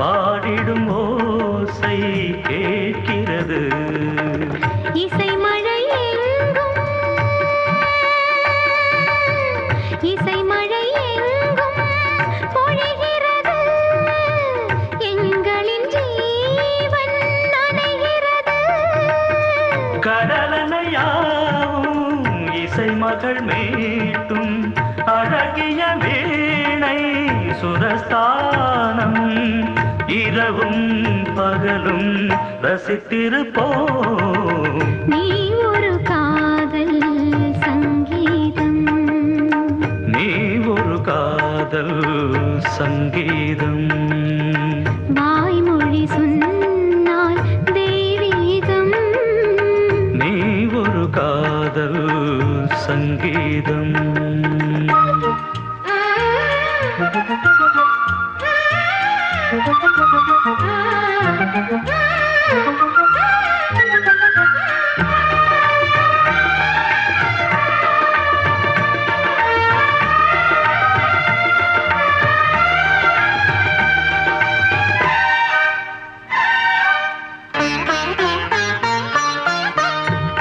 பாடிடும் ஓசை கேட்கிறது. இசை மழை இசை மழை கடலனையாவும் இசை மகள் மீட்டும். அழகிய வீணை சுரஸ்தானம். இரவும் பகலும் ரசித்திருப்போம். நீ ஒரு காதல் சங்கீதம். நீ ஒரு காதல் சங்கீதம். வாய்மொழி சொன்னால் தெய்வீகம். நீ ஒரு காதல் சங்கீதம்.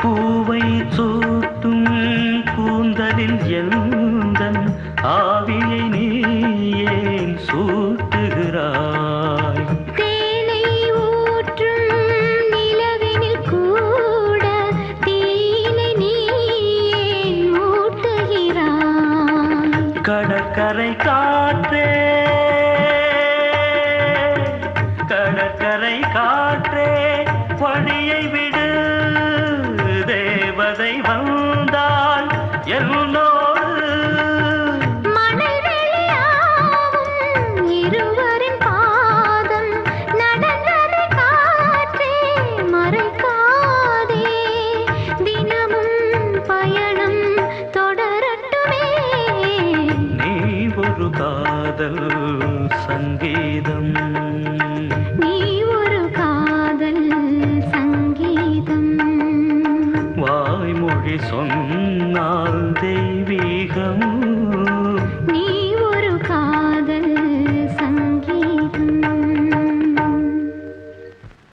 பூவை சூட்டும் கடற்கரை காற்றே. கடற்கரை காற்றே பணியை விடு. தேவதை வந்தால் எல்லோ कृतादल सङ्गीतम्